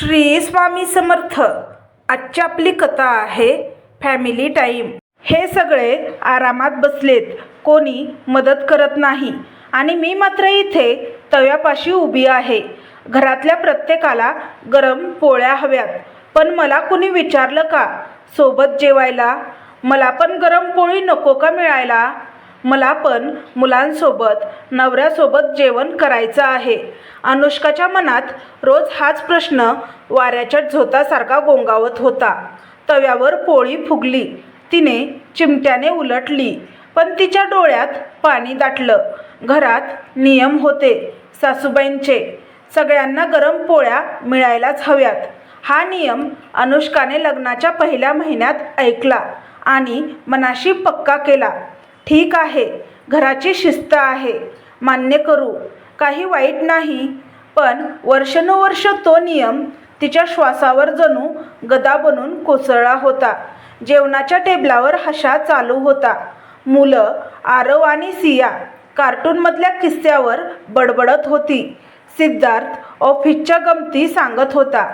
श्री स्वामी समर्थ. आजची आपली कथा आहे फॅमिली टाईम. हे सगळे आरामात बसलेत. कोणी मदत करत नाही. आणि मी मात्र इथे तव्यापाशी उभी आहे. घरातल्या प्रत्येकाला गरम पोळ्या हव्यात. पण मला कुणी विचारलं का? सोबत जेवायला? मला पण गरम पोळी नको का मिळायला? मला पण मुलांसोबत नवऱ्यासोबत जेवण करायचं आहे. अनुष्काच्या मनात रोज हाच प्रश्न वाऱ्याच्या झोतासारखा गोंगावत होता. तव्यावर पोळी फुगली. तिने चिमट्याने उलटली. पण तिच्या डोळ्यात पाणी दाटलं. घरात नियम होते सासूबाईंचे. सगळ्यांना गरम पोळ्या मिळायलाच हव्यात. हा नियम अनुष्काने लग्नाच्या पहिल्या महिन्यात ऐकला आणि मनाशी पक्का केला. ठीक आहे घराची शिस्त आहे मान्य करू. काही वाईट नाही पण वर्षानुवर्ष तो नियम तिच्या श्वासावर जणू गदा बनून कोसळला होता. जेवणाच्या टेबलावर हशा चालू होता. मुलं आरव आणि सिया कार्टूनमधल्या किस्स्यावर बडबडत होती. सिद्धार्थ ऑफिसच्या गमती सांगत होता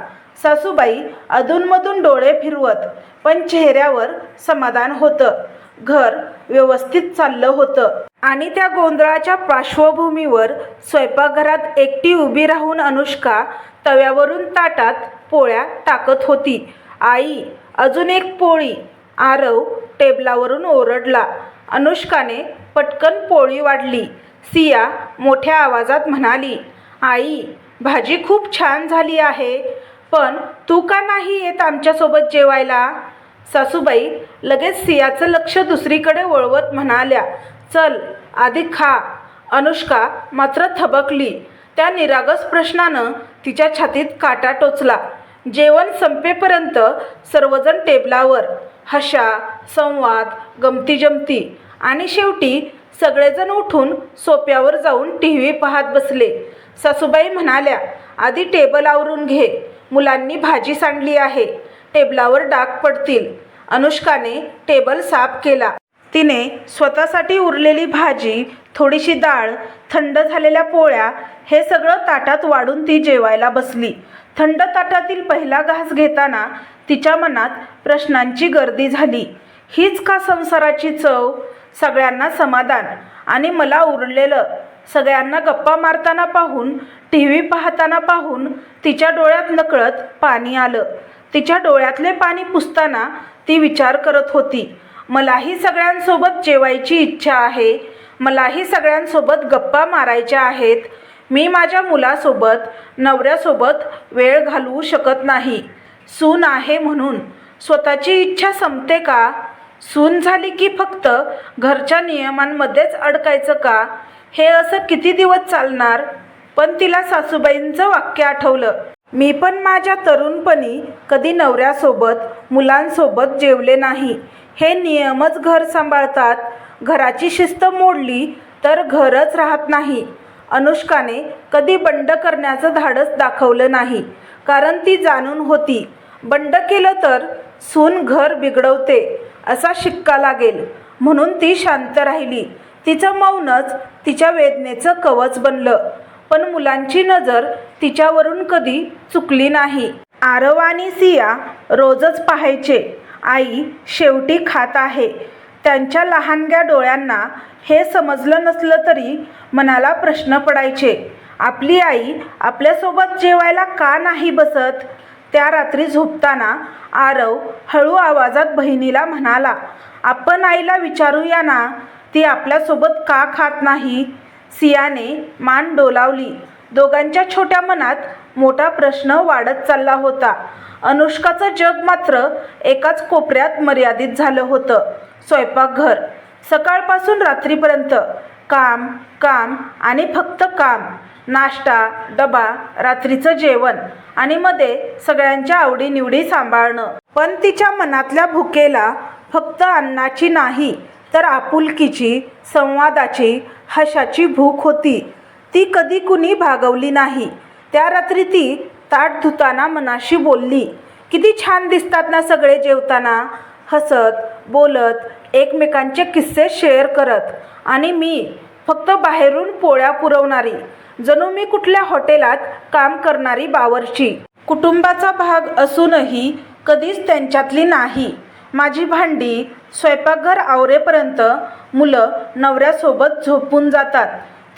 सासूबाई अधूनमधून डोळे फिरवत पण चेहऱ्यावर समाधान होतं. घर व्यवस्थित चाललं होतं. आणि त्या गोंधळाच्या पार्श्वभूमीवर स्वयंपाकघरात एकटी उभी राहून अनुष्का तव्यावरून ताटात पोळ्या टाकत होती. आई अजून एक पोळी आरव टेबलावरून ओरडला. अनुष्काने पटकन पोळी वाढली. सिया मोठ्या आवाजात म्हणाली आई भाजी खूप छान झाली आहे पण तू का नाही येत आमच्यासोबत जेवायला? सासूबाई लगेच सियाचं लक्ष दुसरीकडे वळवत म्हणाल्या चल आधी खा. अनुष्का मात्र थबकली. त्या निरागस प्रश्नानं तिच्या छातीत काटा टोचला. जेवण संपेपर्यंत सर्वजण टेबलावर हशा संवाद गमती जमती आणि शेवटी सगळेजण उठून सोप्यावर जाऊन टी व्ही पाहत बसले. सासूबाई म्हणाल्या आधी टेबल आवरून घे. मुलांनी भाजी सांडली आहे. टेबलावर डाग पडतील. अनुष्काने टेबल साफ केला. तिने स्वतःसाठी उरलेली भाजी थोडीशी डाळ थंड झालेल्या पोळ्या हे सगळं ताटात वाढून ती जेवायला बसली. थंड ताटातील पहिला घास घेताना तिच्या मनात प्रश्नांची गर्दी झाली. हीच का संसाराची चव? सगळ्यांना समाधान. आणि मला उरलेलं. सगळ्यांना गप्पा मारताना पाहून टी व्ही पाहताना पाहून तिच्या डोळ्यात नकळत पाणी आलं. तिच्या डोळ्यातले पाणी पुसताना ती विचार करत होती मलाही सगळ्यांसोबत जेवायची इच्छा आहे मलाही सगळ्यांसोबत गप्पा मारायच्या आहेत मी माझ्या मुलासोबत नवऱ्यासोबत वेळ घालवू शकत नाही. सून आहे म्हणून. स्वतःची इच्छा संपते का? सून झाली की फक्त घरच्या नियमांमध्येच अडकायचं का? हे असं किती दिवस चालणार? पण तिला सासूबाईंचं वाक्य आठवलं. मी पण माझ्या तरुणपणी कधी नवऱ्यासोबत मुलांसोबत जेवले नाही. हे नियमच घर सांभाळतात. घराची शिस्त मोडली तर घरच राहत नाही. अनुष्काने कधी बंड करण्याचं धाडस दाखवलं नाही. कारण ती जाणून होती बंड केलं तर सून घर बिघडवते असा शिक्का लागेल. म्हणून ती शांत राहिली. तिचं मौनच तिच्या वेदनेचं कवच बनलं. पण मुलांची नजर तिच्यावरून कधी चुकली नाही. आरव आणि सिया रोजच पाहायचे. आई शेवटी खात आहे. त्यांच्या लहानग्या डोळ्यांना हे समजलं नसलं तरी मनाला प्रश्न पडायचे. आपली आई आपल्यासोबत जेवायला का नाही बसत? त्या रात्री झोपताना आरव हळू आवाजात बहिणीला म्हणाला आपण आईला विचारूया ना ती आपल्यासोबत का खात नाही? सियाने मान डोलावली. दोघांच्या छोट्या मनात मोठा प्रश्न वाढत चालला होता. अनुष्काचं जग मात्र एकाच कोपऱ्यात मर्यादित झालं होतं. स्वयंपाकघर. सकाळपासून रात्रीपर्यंत काम काम आणि फक्त काम. नाश्ता डबा रात्रीचं जेवण आणि मध्ये सगळ्यांच्या आवडीनिवडी सांभाळणं. पण तिच्या मनातल्या भुकेला फक्त अन्नाची नाही तर आपुलकीची संवादाची हशाची भूक होती. ती कधी कुणी भागवली नाही. त्या रात्री ती ताट धुताना मनाशी बोलली किती छान दिसतात ना सगळे जेवताना. हसत बोलत एकमेकांचे किस्से शेअर करत. आणि मी फक्त बाहेरून पोळ्या पुरवणारी. जणू मी कुठल्या हॉटेलात काम करणारी बावरची. कुटुंबाचा भाग असूनही कधीच त्यांच्यातली नाही. माझी भांडी स्वयंपाकघर आवरेपर्यंत मुलं नवऱ्यासोबत झोपून जातात.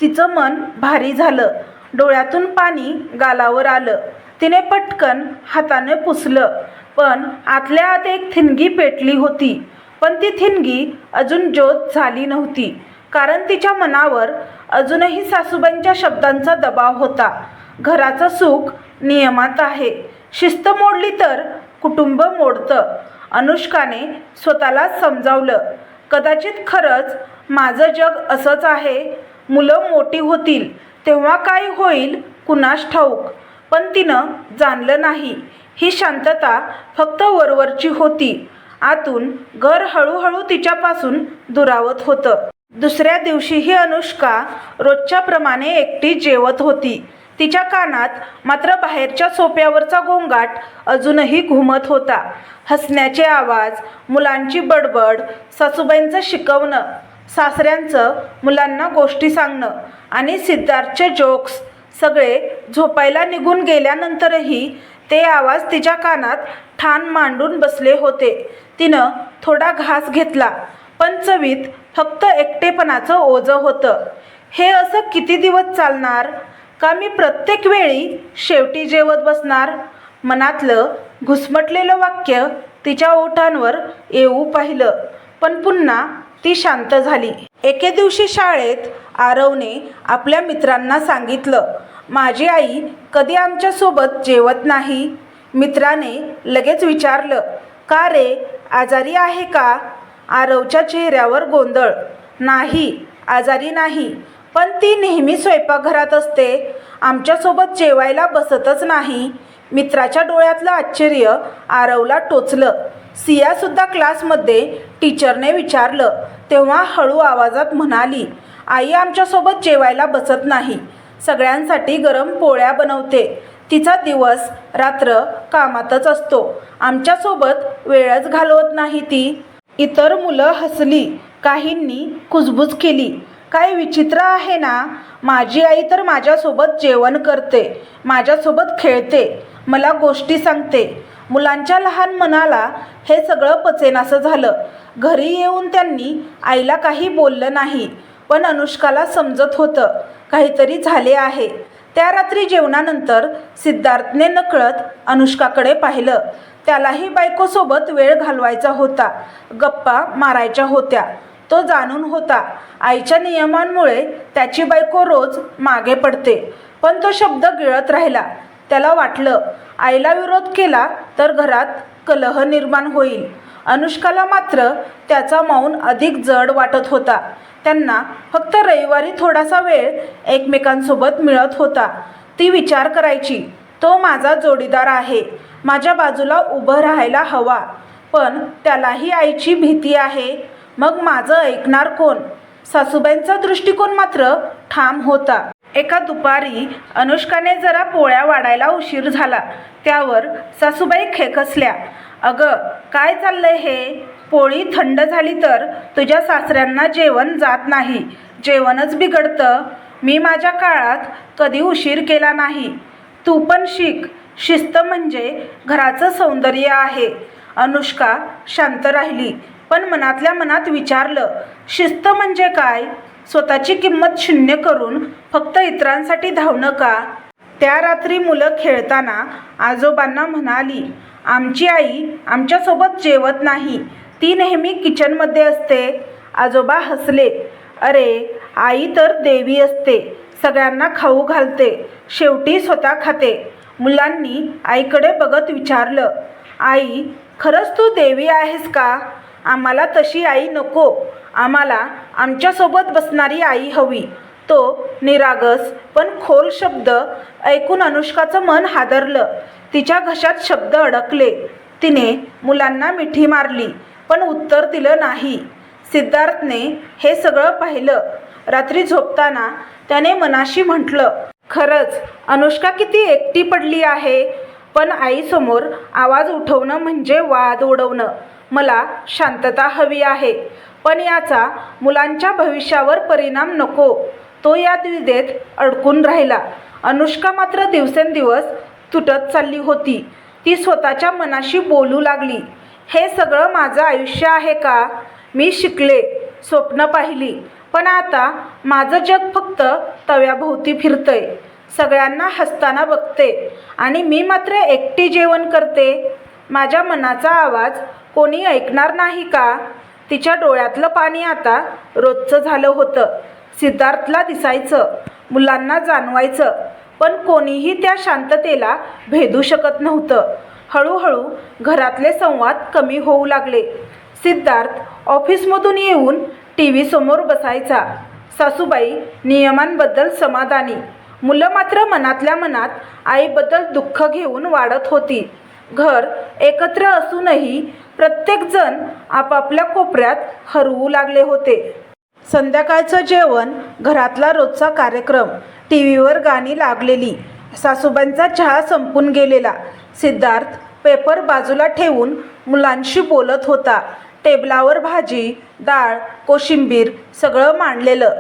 तिचं मन भारी झालं. डोळ्यातून पाणी गालावर आलं. तिने पटकन हाताने पुसलं. पण आतल्या आत एक थिनगी पेटली होती. पण ती थिनगी अजून ज्योत झाली नव्हती. कारण तिच्या मनावर अजूनही सासूबाईंच्या शब्दांचा दबाव होता. घराचं सुख नियमात आहे. शिस्त मोडली तर कुटुंब मोडतं. अनुष्काने स्वतःला समजावलं. कदाचित खरंच माझं जग असंच आहे. मुलं मोठी होतील. तेव्हा काय होईल कुणास ठाऊक. पण तिनं जाणलं नाही. ही शांतता फक्त वरवरची होती. आतून घर हळूहळू तिच्यापासून दुरावत होतं. दुसऱ्या दिवशीही अनुष्का रोजच्याप्रमाणे एकटी जेवत होती. तिच्या कानात मात्र बाहेरच्या सोप्यावरचा गोंगाट अजूनही घुमत होता. हसण्याचे आवाज मुलांची बडबड सासूबाईंचं शिकवणं सासऱ्यांचं मुलांना गोष्टी सांगणं आणि सिद्धार्थचे जोक्स सगळे झोपायला निघून गेल्यानंतरही ते आवाज तिच्या कानात ठाण मांडून बसले होते. तिनं थोडा घास घेतला पण चवीत फक्त एकटेपणाचं ओझं होतं. हे असं किती दिवस चालणार? का मी प्रत्येक वेळी शेवटी जेवत बसणार? मनातलं घुसमटलेलं वाक्य तिच्या ओठांवर येऊ पाहिलं पण पुन्हा ती शांत झाली. एके दिवशी शाळेत आरवने आपल्या मित्रांना सांगितलं माझी आई कधी आमच्यासोबत जेवत नाही? मित्राने लगेच विचारलं का रे आजारी आहे का? आरवच्या चेहऱ्यावर गोंधळ नाही आजारी नाही. पण ती नेहमी स्वयंपाकघरात असते. आमच्यासोबत जेवायला बसतच नाही. मित्राच्या डोळ्यातलं आश्चर्य आरवला टोचलं. सियासुद्धा क्लासमध्ये टीचरने विचारलं. तेव्हा हळू आवाजात म्हणाली आई आमच्यासोबत जेवायला बसत नाही. सगळ्यांसाठी गरम पोळ्या बनवते. तिचा दिवस रात्र कामातच असतो. आमच्यासोबत वेळच घालवत नाही ती. इतर मुलं हसली. काहींनी कुजबूज केली. काय विचित्र आहे ना? माझी आई तर माझ्यासोबत जेवण करते माझ्यासोबत खेळते मला गोष्टी सांगते. मुलांच्या लहान मनाला हे सगळं पचेनासं झालं. घरी येऊन त्यांनी आईला काही बोललं नाही पण अनुष्काला समजत होतं. काहीतरी झाले आहे. त्या रात्री जेवणानंतर सिद्धार्थने नकळत अनुष्काकडे पाहिलं. त्यालाही बायकोसोबत वेळ घालवायचा होता. गप्पा मारायच्या होत्या. तो जाणून होता. आईच्या नियमांमुळे त्याची बायको रोज मागे पडते. पण तो शब्द गिळत राहिला. त्याला वाटलं आईला विरोध केला तर घरात कलह निर्माण होईल. अनुष्काला मात्र त्याचा मौन अधिक जड वाटत होता. त्यांना फक्त रविवारी थोडासा वेळ एकमेकांसोबत मिळत होता. ती विचार करायची तो माझा जोडीदार आहे. माझ्या बाजूला उभं राहायला हवा. पण त्यालाही आईची भीती आहे. मग माझं ऐकणार कोण? सासूबाईंचा दृष्टिकोन मात्र ठाम होता. एका दुपारी अनुष्काने जरा पोळ्या वाढायला उशीर झाला. त्यावर सासूबाई खेकसल्या. अगं काय चाललंय हे? पोळी थंड झाली तर तुझ्या सासऱ्यांना जेवण जात नाही. जेवणच बिघडतं. मी माझ्या काळात कधी उशीर केला नाही. तू पण शिक. शिस्त म्हणजे घराचं सौंदर्य आहे. अनुष्का शांत राहिली. पण मनातल्या मनात विचारलं शिस्त म्हणजे काय? स्वतःची किंमत शून्य करून फक्त इतरांसाठी धावणं का? त्या रात्री मुलं खेळताना आजोबांना म्हणाली आमची आई आमच्यासोबत जेवत नाही. ती नेहमी किचनमध्ये असते. आजोबा हसले अरे आई तर देवी असते. सगळ्यांना खाऊ घालते. शेवटी स्वतः खाते. मुलांनी आईकडे बघत विचारलं आई खरंच तू देवी आहेस का? आम्हाला तशी आई नको. आम्हाला आमच्यासोबत बसणारी आई हवी. तो निरागस पण खोल शब्द ऐकून अनुष्काचं मन हादरलं. तिच्या घशात शब्द अडकले. तिने मुलांना मिठी मारली पण उत्तर दिलं नाही. सिद्धार्थने हे सगळं पाहिलं. रात्री झोपताना त्याने मनाशी म्हटलं खरंच अनुष्का किती एकटी पडली आहे. पण आईसमोर आवाज उठवणं म्हणजे वाद उडवणं. मला शांतता हवी आहे. पण याचा मुलांच्या भविष्यावर परिणाम नको. तो या द्विधेत अडकून राहिला. अनुष्का मात्र दिवसेंदिवस तुटत चालली होती. ती स्वतःच्या मनाशी बोलू लागली. हे सगळं माझं आयुष्य आहे का? मी शिकले स्वप्न पाहिली. पण आता माझं जग फक्त तव्याभोवती फिरतंय. सगळ्यांना हसताना बघते. आणि मी मात्र एकटी जेवण करते. माझ्या मनाचा आवाज कोणी ऐकणार नाही का? तिच्या डोळ्यातलं पाणी आता रोजचं झालं होतं. सिद्धार्थला दिसायचं मुलांना जाणवायचं पण कोणीही त्या शांततेला भेदू शकत नव्हतं. हळूहळू घरातले संवाद कमी होऊ लागले. सिद्धार्थ ऑफिसमधून येऊन टी व्हीसमोर बसायचा. सासूबाई नियमांबद्दल समाधानी. मुलं मात्र मनातल्या मनात आईबद्दल दुःख घेऊन वाढत होती. घर एकत्र असूनही प्रत्येकजण आपापल्या कोपऱ्यात हरवू लागले होते. संध्याकाळचं जेवण घरातला रोजचा कार्यक्रम टी व्हीवर गाणी लागलेली सासूबाईंचा चहा संपून गेलेला सिद्धार्थ पेपर बाजूला ठेवून मुलांशी बोलत होता. टेबलावर भाजी डाळ कोशिंबीर सगळं मांडलेलं.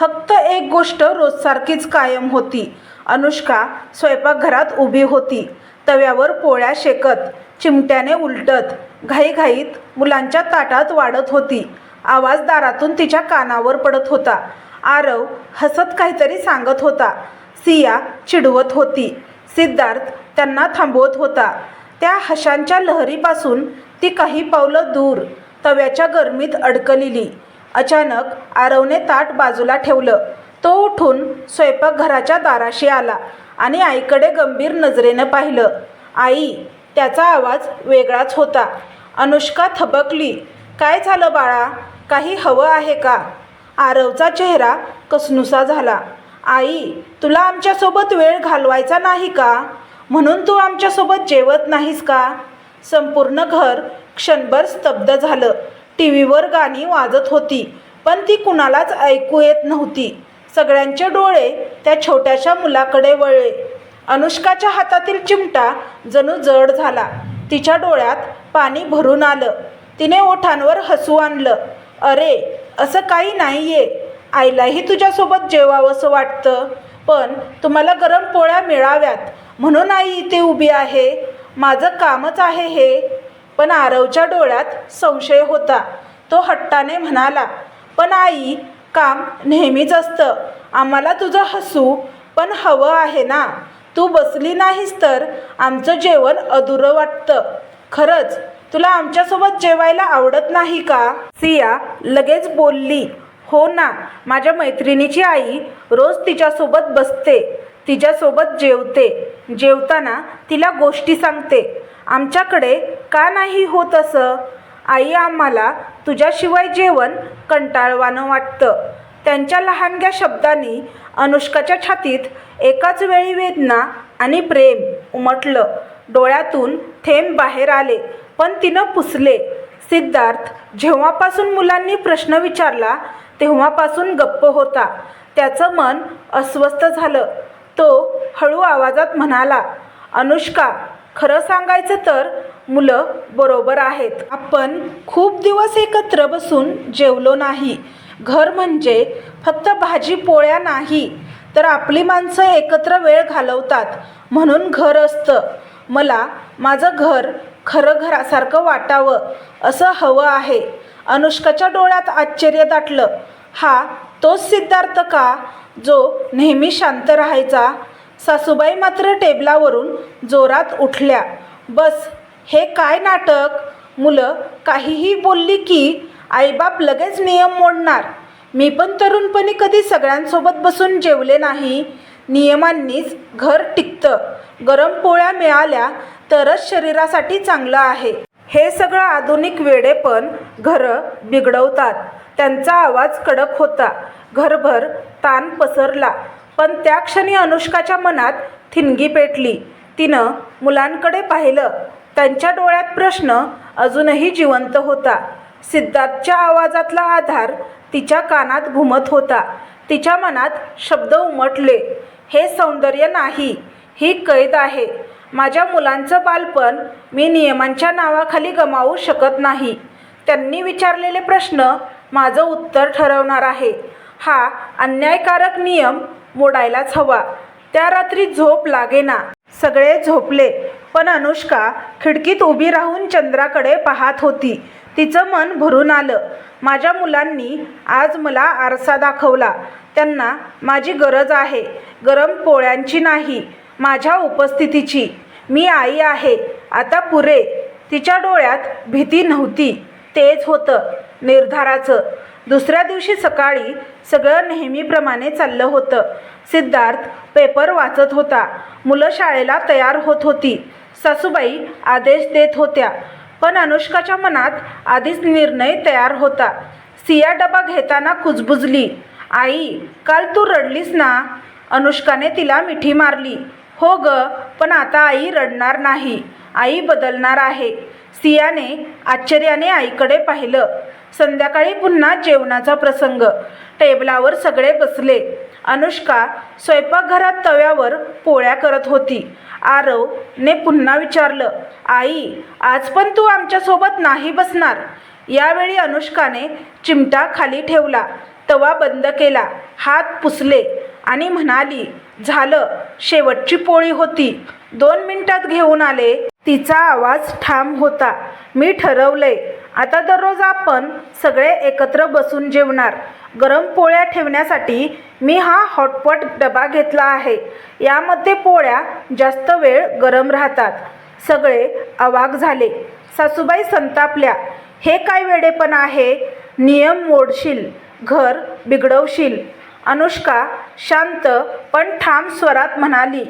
फक्त एक गोष्ट रोजसारखीच कायम होती. अनुष्का स्वयंपाकघरात उभी होती. तव्यावर पोळ्या शेकत चिमट्याने उलटत घाईघाईत मुलांच्या ताटात वाढत होती. आवाज दारातून तिच्या कानावर पडत होता. आरव हसत काहीतरी सांगत होता. सिया चिडवत होती. सिद्धार्थ त्यांना थांबवत होता. त्या हशांच्या लहरीपासून ती काही पावलं दूर तव्याच्या गरमीत अडकलेली. अचानक आरवने ताट बाजूला ठेवलं. तो उठून स्वयंपाकघराच्या दाराशी आला. आणि आईकडे गंभीर नजरेनं पाहिलं. आई त्याचा आवाज वेगळाच होता. अनुष्का थबकली. काय झालं बाळा? काही हवं आहे का? आरवचा चेहरा कसनुसा झाला. आई तुला आमच्यासोबत वेळ घालवायचा नाही का? म्हणून तू आमच्यासोबत जेवत नाहीस का? संपूर्ण घर क्षणभर स्तब्ध झालं. टी व्हीवर गाणी वाजत होती पण ती कुणालाच ऐकू येत नव्हती. सगळ्यांचे डोळे त्या छोट्याशा मुलाकडे वळले. अनुष्काच्या हातातील चिमटा जणू जड झाला. तिच्या डोळ्यात पाणी भरून आलं. तिने ओठांवर हसू आणलं. अरे असं काही नाही आहे आईलाही तुझ्यासोबत जेवावंसं वाटतं. पण तुम्हाला गरम पोळ्या मिळाव्यात. म्हणून आई इथे उभी आहे. माझं कामच आहे हे. पण आरवच्या डोळ्यात संशय होता. तो हट्टाने म्हणाला पण आई काम नेहमीच असतं. आम्हाला तुझं हसू पण हवं आहे ना? तू बसली नाहीस तर आमचं जेवण अधुरं वाटतं. खरंच तुला आमच्यासोबत जेवायला आवडत नाही का? सिया लगेच बोलली हो ना माझ्या मैत्रिणीची आई रोज तिच्यासोबत बसते तिच्यासोबत जेवते. जेवताना तिला गोष्टी सांगते. आमच्याकडे का नाही होत असं? आई आम्हाला तुझ्याशिवाय जेवण कंटाळवाणं वाटतं. त्यांच्या लहानग्या शब्दांनी अनुष्काच्या छातीत एकाच वेळी वेदना आणि प्रेम उमटलं. डोळ्यातून थेंब बाहेर आले पण तिनं पुसले. सिद्धार्थ जेव्हापासून मुलांनी प्रश्न विचारला तेव्हापासून गप्प होता. त्याचं मन अस्वस्थ झालं. तो हळू आवाजात म्हणाला अनुष्का खरं सांगायचं तर मुलं बरोबर आहेत. आपण खूप दिवस एकत्र बसून जेवलो नाही. घर म्हणजे फक्त भाजी पोळ्या नाही तर आपली माणसं एकत्र वेळ घालवतात म्हणून घर असतं. मला माझं घर खरं घरासारखं वाटावं असं हवं आहे. अनुष्काच्या डोळ्यात आश्चर्य दाटलं. हा तोच सिद्धार्थ का जो नेहमी शांत राहायचा? सासूबाई मात्र टेबलावरून जोरात उठल्या. बस हे काय नाटक? मुलं काहीही बोलली की आईबाप लगेच नियम मोडणार. मी पण तरुणपणी कधी सगळ्यांसोबत बसून जेवले नाही. नियमांनीच घर टिकतं. गरम पोळ्या मिळाल्या तरच शरीरासाठी चांगलं आहे. हे सगळं आधुनिक वेडेपण घरं बिघडवतात. त्यांचा आवाज कडक होता. घरभर ताण पसरला. पण त्या क्षणी अनुष्काच्या मनात थिणगी पेटली. तिनं मुलांकडे पाहिलं. त्यांच्या डोळ्यात प्रश्न अजूनही जिवंत होता. सिद्धार्थच्या आवाजातला आधार तिच्या कानात घुमत होता. तिच्या मनात शब्द उमटले. हे सौंदर्य नाही. ही कैद आहे. माझ्या मुलांचं बालपण मी नियमांच्या नावाखाली गमावू शकत नाही. त्यांनी विचारलेले प्रश्न माझं उत्तर ठरवणार आहे. हा अन्यायकारक नियम मोडायलाच हवा. त्या रात्री झोप लागेना. सगळे झोपले पण अनुष्का खिडकीत उभी राहून चंद्राकडे पाहत होती. तिचं मन भरून आलं. माझ्या मुलांनी आज मला आरसा दाखवला. त्यांना माझी गरज आहे. गरम पोळ्यांची नाही. माझ्या उपस्थितीची. मी आई आहे. आता पुरे. तिच्या डोळ्यात भीती नव्हती. तेच होतं निर्धाराचं. दुसऱ्या दिवशी सकाळी सगळं नेहमीप्रमाणे चाललं होतं. सिद्धार्थ पेपर वाचत होता. मुलं शाळेला तयार होत होती. सासूबाई आदेश देत होत्या. पण अनुष्काच्या मनात आधीच निर्णय तयार होता. सिया डबा घेताना कुजबुजली. आई काल तू रडलीस ना? अनुष्काने तिला मिठी मारली. हो ग पण आता आई रडणार नाही. आई बदलणार आहे. सियाने आश्चर्याने आईकडे पाहिलं. संध्याकाळी पुन्हा जेवणाचा प्रसंग. टेबलावर सगळे बसले. अनुष्का स्वयंपाकघरात तव्यावर पोळ्या करत होती. आरवने पुन्हा विचारलं आई आज पण तू आमच्यासोबत नाही बसणार? यावेळी अनुष्काने चिमटा खाली ठेवला तवा बंद केला हात पुसले आणि म्हणाली झालं शेवटची पोळी होती. दोन मिनिटात घेऊन आले. तिचा आवाज ठाम होता. मी ठरवलंय आता दररोज आपण सगळे एकत्र बसून जेवणार. गरम पोळ्या ठेवण्यासाठी मी हा हॉटपॉट डबा घेतला आहे. यामध्ये पोळ्या जास्त वेळ गरम राहतात. सगळे अवाक झाले. सासूबाई संतापल्या. हे काय वेडेपण आहे? नियम मोडशील. घर बिघडवशील. अनुष्का शांत पण ठाम स्वरात म्हणाली.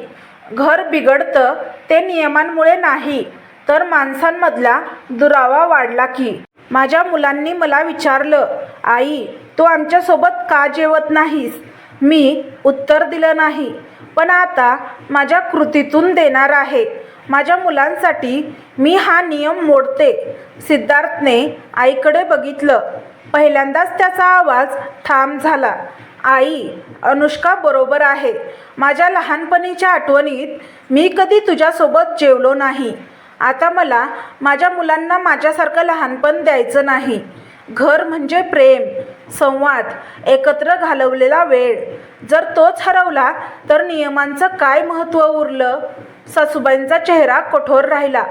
घर बिघडतं ते नियमांमुळे नाही. तर माणसांमधला दुरावा वाढला की. माझ्या मुलांनी मला विचारलं आई तू आमच्यासोबत का जेवत नाहीस? मी उत्तर दिलं नाही. पण आता माझ्या कृतीतून देणार आहे. माझ्या मुलांसाठी मी हा नियम मोडते. सिद्धार्थने आईकडे बघितलं. पहिल्यांदाच त्याचा आवाज ठाम झाला. आई अनुष्का बरोबर आहे. माझ्या लहानपणीच्या आठवणीत मी कधी तुझ्यासोबत जेवलो नाही. आता मला माझ्या मुलांना माझ्यासारखं लहानपण द्यायचं नाही. घर म्हणजे प्रेम संवाद एकत्र घालवलेला वेळ. जर तोच हरवला तर नियमांचं काय महत्त्व उरलं? सासूबाईंचा चेहरा कठोर राहिला.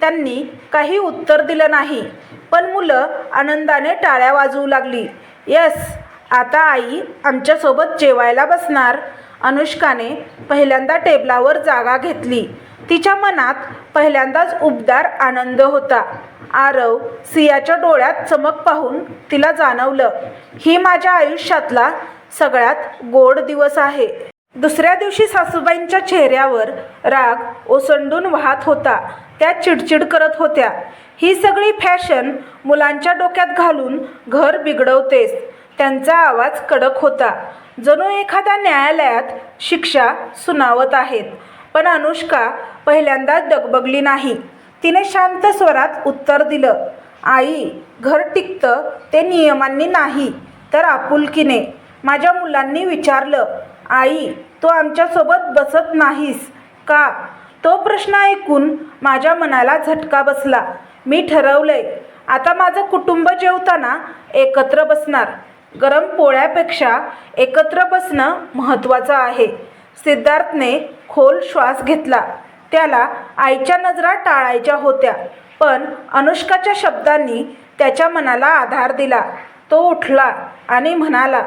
त्यांनी काही उत्तर दिलं नाही. पण मुलं आनंदाने टाळ्या वाजवू लागली. येस आता आई आमच्यासोबत जेवायला बसणार. अनुष्काने पहिल्यांदा टेबलावर जागा घेतली. तिच्या मनात पहिल्यांदाच उबदार आनंद होता. आरव सियाच्या डोळ्यात चमक पाहून तिला जाणवलं ही माझ्या आयुष्यातला सगळ्यात गोड दिवस आहे. दुसऱ्या दिवशी सासूबाईंच्या चेहऱ्यावर राग ओसंडून वाहत होता. त्या चिडचिड करत होत्या. ही सगळी फॅशन मुलांच्या डोक्यात घालून घर बिघडवतेस त्यांचा आवाज कडक होता. जणू एखाद्या न्यायालयात शिक्षा सुनावत आहेत. पण अनुष्का पहिल्यांदा डगबगली नाही. तिने शांत स्वरात उत्तर दिलं आई घर टिकतं ते नियमांनी नाही तर आपुलकीने. माझ्या मुलांनी विचारलं आई तू आमच्यासोबत बसत नाहीस का? तो प्रश्न ऐकून माझ्या मनाला झटका बसला. मी ठरवलंय आता माझं कुटुंब जेवताना एकत्र बसणार. गरम पोळ्यापेक्षा एकत्र बसणं महत्त्वाचं आहे. सिद्धार्थने खोल श्वास घेतला. त्याला आईच्या नजरा टाळायच्या होत्या पण अनुष्काच्या शब्दांनी त्याच्या मनाला आधार दिला. तो उठला आणि म्हणाला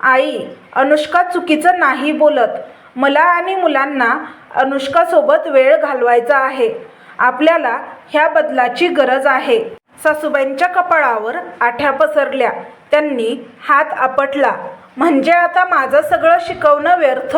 आई अनुष्का चुकीचं नाही बोलत. मला आणि मुलांना अनुष्कासोबत वेळ घालवायचा आहे. आपल्याला ह्या बदलाची गरज आहे. सासूबाईंच्या कपाळावर आठ्या पसरल्या. त्यांनी हात आपटला. म्हणजे आता माझं सगळं शिकवणं व्यर्थ.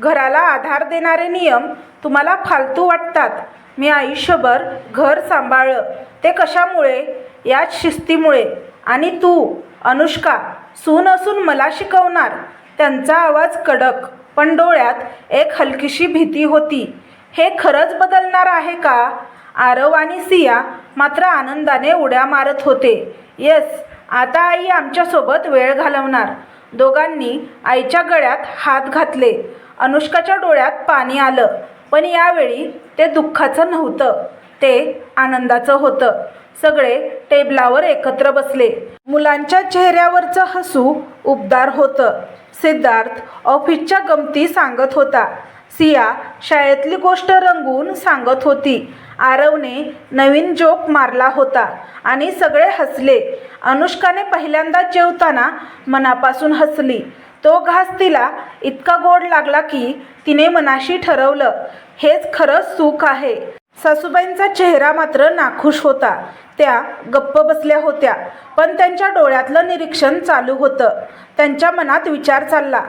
घराला आधार देणारे नियम तुम्हाला फालतू वाटतात. मी आयुष्यभर घर सांभाळलं. ते कशामुळे? याच शिस्तीमुळे. आणि तू अनुष्का सून असून मला शिकवणार. त्यांचा आवाज कडक पण डोळ्यात एक हलकीशी भीती होती. हे खरंच बदलणार आहे का? आरव आणि सिया मात्र आनंदाने उड्या मारत होते. येस आता आई आमच्यासोबत वेळ घालवणार. दोघांनी आईच्या गळ्यात हात घातले. अनुष्काच्या डोळ्यात पाणी आलं. पण यावेळी ते दुःखाचं नव्हतं. ते आनंदाचं होतं. सगळे टेबलावर एकत्र बसले. मुलांच्या चेहऱ्यावरचं हसू उबदार होतं. सिद्धार्थ ऑफिसच्या गमती सांगत होता. सिया शाळेतली गोष्ट रंगवून सांगत होती. आरवने नवीन जोक मारला होता आणि सगळे हसले. अनुष्काने पहिल्यांदा जेवताना मनापासून हसली. तो घास तिला इतका गोड लागला की तिने मनाशी ठरवलं हेच खरंच सुख आहे. सासूबाईंचा चेहरा मात्र नाखुश होता. त्या गप्प बसल्या होत्या पण त्यांच्या डोळ्यातलं निरीक्षण चालू होतं. त्यांच्या मनात विचार चालला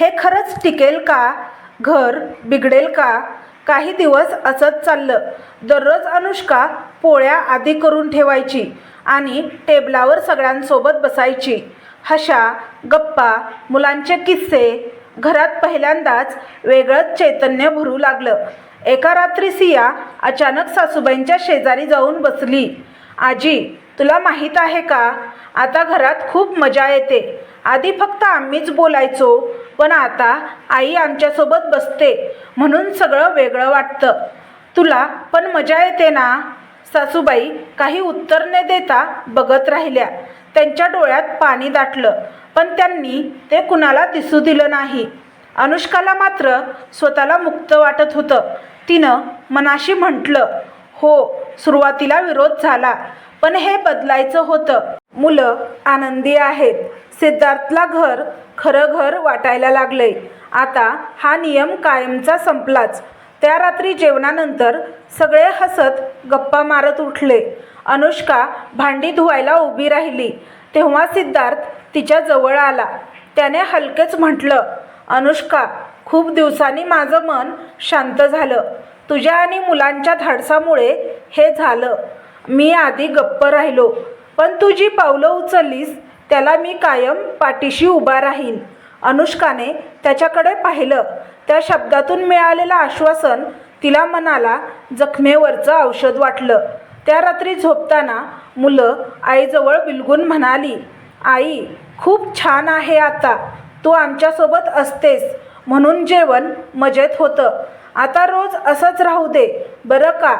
हे खरंच टिकेल का? घर बिघडेल का? काही दिवस असंच चाललं. दररोज अनुष्का पोळ्या आधी करून ठेवायची आणि टेबलावर सगळ्यांसोबत बसायची. हशा गप्पा मुलांचे किस्से घरात पहिल्यांदाच वेगळंच चैतन्य भरू लागलं. एका रात्री सिया अचानक सासूबाईंच्या शेजारी जाऊन बसली. आजी तुला माहीत आहे का? आता घरात खूप मजा येते. आधी फक्त आम्हीच बोलायचो पण आता आई आमच्यासोबत बसते म्हणून सगळं वेगळं वाटतं. तुला पण मजा येते ना? सासूबाई काही उत्तर न देता बघत राहिल्या. त्यांच्या डोळ्यात पाणी दाटलं. पण त्यांनी ते कुणाला दिसू दिलं नाही. अनुष्काला मात्र स्वतःला मुक्त वाटत होतं. तिनं मनाशी म्हटलं हो सुरुवातीला विरोध झाला पण हे बदलायचं होतं. मुलं आनंदी आहेत. सिद्धार्थला घर खरं घर वाटायला लागलंय. आता हा नियम कायमचा संपलाच. त्या रात्री जेवणानंतर सगळे हसत गप्पा मारत उठले. अनुष्का भांडी धुवायला उभी राहिली. तेव्हा सिद्धार्थ तिच्या जवळ आला. त्याने हलकेच म्हटलं अनुष्का खूप दिवसांनी माझं मन शांत झालं. तुझ्या आणि मुलांच्या धाडसामुळे हे झालं. मी आधी गप्प राहिलो पण तू जी पावलं उचललीस त्याला मी कायम पाठीशी उभा राहीन. अनुष्काने त्याच्याकडे पाहिलं. त्या शब्दातून मिळालेलं आश्वासन तिला मनाला जखमेवरचं औषध वाटलं. त्या रात्री झोपताना मुलं आईजवळ बिलगून म्हणाली आई खूप छान आहे आता. तू आमच्यासोबत असतेस. म्हणून जेवण मजेत होतं. आता रोज असंच राहू दे. बरं का?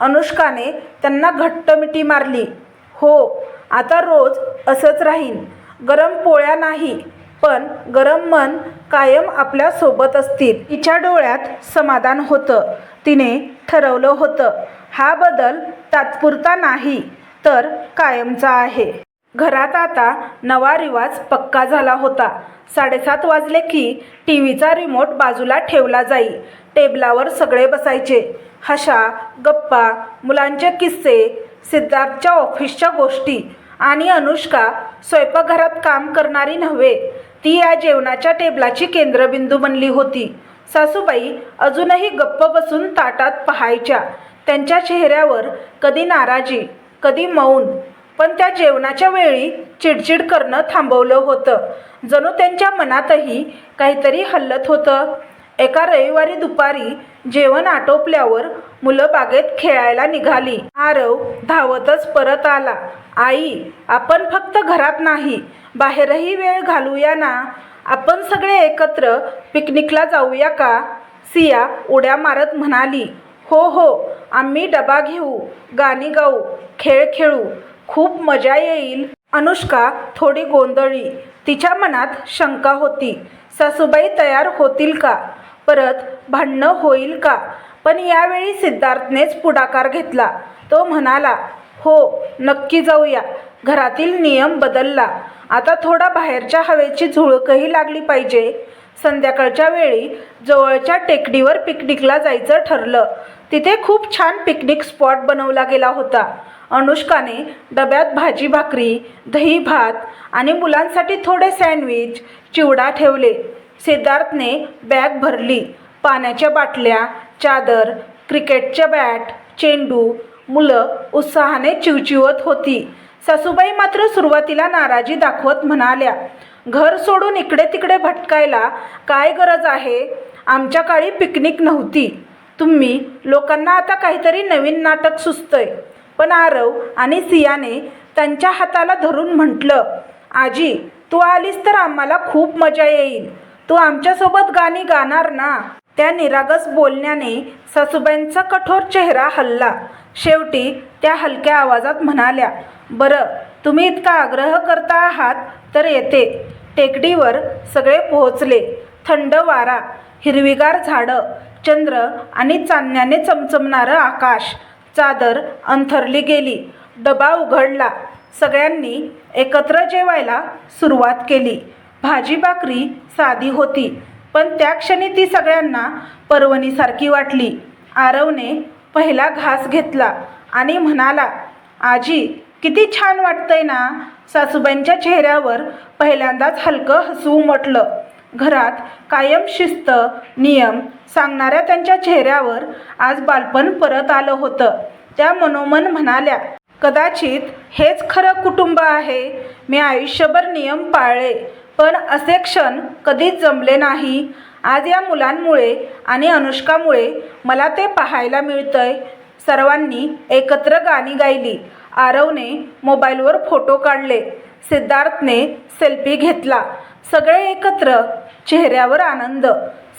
अनुष्काने त्यांना घट्ट मिठी मारली. हो आता रोज असंच राहीन. गरम पोळ्या नाही पण गरम मन कायम आपल्यासोबत असतील. तिच्या डोळ्यात समाधान होतं. तिने ठरवलं होतं हा बदल तात्पुरता नाही तर कायमचा आहे. घरात आता नवा रिवाज पक्का झाला होता. साडेसात वाजले की टी व्हीचा रिमोट बाजूला ठेवला जाई. टेबलावर सगळे बसायचे. हशा गप्पा मुलांचे किस्से सिद्धार्थच्या ऑफिसच्या गोष्टी आणि अनुष्का स्वयंपाकघरात काम करणारी नव्हे. ती या जेवणाच्या टेबलाची केंद्रबिंदू बनली होती. सासूबाई अजूनही गप्प बसून ताटात पाहायच्या. त्यांच्या चेहऱ्यावर कधी नाराजी कधी मौन पण त्या जेवणाच्या वेळी चिडचिड करणं थांबवलं होतं. जणू त्यांच्या मनातही काहीतरी हल्लत होतं. एका रविवारी दुपारी जेवण आटोपल्यावर मुलं बागेत खेळायला निघाली. आरव धावतच परत आला. आई आपण फक्त घरात नाही बाहेरही वेळ घालूया ना? आपण सगळे एकत्र पिकनिकला जाऊया का? सिया उड्या मारत म्हणाली. हो हो आम्ही डबा घेऊ गाणी गाऊ खेळ खेळू खूप मजा येईल. अनुष्का थोडी गोंधळी. तिच्या मनात शंका होती. सासूबाई तयार होतील का? परत भांडणं होईल का? पण यावेळी सिद्धार्थनेच पुढाकार घेतला. तो म्हणाला हो नक्की जाऊया. घरातील नियम बदलला. आता थोडा बाहेरच्या हवेची झुळकही लागली पाहिजे. संध्याकाळच्या वेळी जवळच्या टेकडीवर पिकनिकला जायचं ठरलं. तिथे खूप छान पिकनिक स्पॉट बनवला गेला होता. अनुष्काने डब्यात भाजी भाकरी दही भात आणि मुलांसाठी थोडे सँडविच चिवडा ठेवले. सिद्धार्थने बॅग भरली. पाण्याच्या बाटल्या चादर क्रिकेटच्या बॅट चेंडू मुलं उत्साहाने चिवचिवत होती. सासूबाई मात्र सुरुवातीला नाराजी दाखवत म्हणाल्या घर सोडून इकडे तिकडे भटकायला काय गरज आहे? आमच्या काळी पिकनिक नव्हती. तुम्ही लोकांना आता काहीतरी नवीन नाटक सुचतंय. पण आरव आणि सियाने त्यांच्या हाताला धरून म्हटलं आजी तू आलीस तर आम्हाला खूप मजा येईल. तू आमच्यासोबत गाणी गाणार ना. त्या निरागस बोलण्याने सासूबाईंचा कठोर चेहरा हल्ला. शेवटी त्या हलक्या आवाजात म्हणाल्या बरं तुम्ही इतका आग्रह करता आहात तर येते. टेकडीवर सगळे पोहोचले. थंड वारा हिरवीगार झाडं चंद्र आणि चांदण्याने चमचमणारं आकाश. चादर अंथरली गेली. डबा उघडला. सगळ्यांनी एकत्र जेवायला सुरुवात केली. भाजी भाकरी साधी होती पण त्या क्षणी ती सगळ्यांना पर्वणीसारखी वाटली. आरवने पहिला घास घेतला आणि म्हणाला आजी किती छान वाटतंय ना सासूबाईंच्या चेहऱ्यावर पहिल्यांदाच हलकं हसू उमटलं घरात कायम शिस्त नियम सांगणाऱ्या त्यांच्या चेहऱ्यावर आज बालपण परत आलं होतं. त्या मनोमन म्हणाल्या कदाचित हेच खरं कुटुंब आहे. मी आयुष्यभर नियम पाळले पण असे क्षण कधीच जमले नाही. आज या मुलांमुळे आणि अनुष्कामुळे मला ते पाहायला मिळतंय. सर्वांनी एकत्र गाणी गायली. आरवने मोबाईलवर फोटो काढले. सिद्धार्थने सेल्फी घेतला. सगळे एकत्र चेहऱ्यावर आनंद.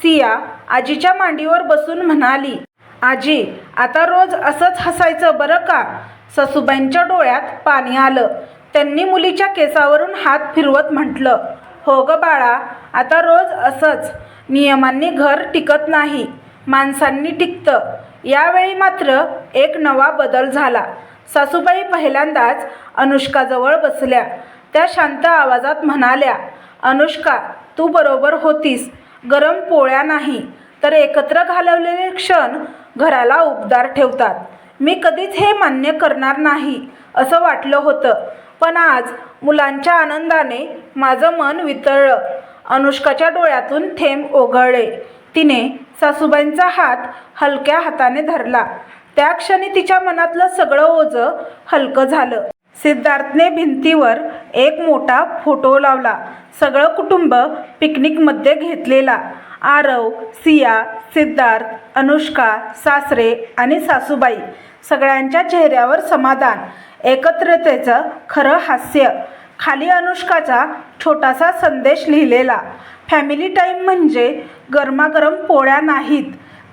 सिया आजीच्या मांडीवर बसून म्हणाली आजी आता रोज असंच हसायचं बरं का? ससूबाईंच्या डोळ्यात पाणी आलं. त्यांनी मुलीच्या केसावरून हात फिरवत म्हटलं हो ग बाळा आता रोज असंच. नियमांनी घर टिकत नाही. माणसांनी टिकतं. यावेळी मात्र एक नवा बदल झाला. सासूबाई पहिल्यांदाच अनुष्काजवळ बसल्या. त्या शांत आवाजात म्हणाल्या अनुष्का तू बरोबर होतीस. गरम पोळ्या नाही तर एकत्र घालवलेले क्षण घराला उबदार ठेवतात. मी कधीच हे मान्य करणार नाही असं वाटलं होतं. पण आज मुलांच्या आनंदाने माझं मन वितळलं. अनुष्काच्या डोळ्यातून थेंब ओघळले. तिने सासूबाईंचा हात हलक्या हाताने धरला. त्या क्षणी तिच्या मनातलं सगळं ओझं हलकं झालं. सिद्धार्थने भिंतीवर एक मोठा फोटो लावला. सगळं कुटुंब पिकनिकमध्ये घेतलेला. आरव सिया सिद्धार्थ अनुष्का सासरे आणि सासूबाई सगळ्यांच्या चेहऱ्यावर समाधान एकत्रतेचं खरं हास्य. खाली अनुष्काचा छोटासा संदेश लिहिलेला. फॅमिली टाईम म्हणजे गरमागरम पोळ्या नाहीत.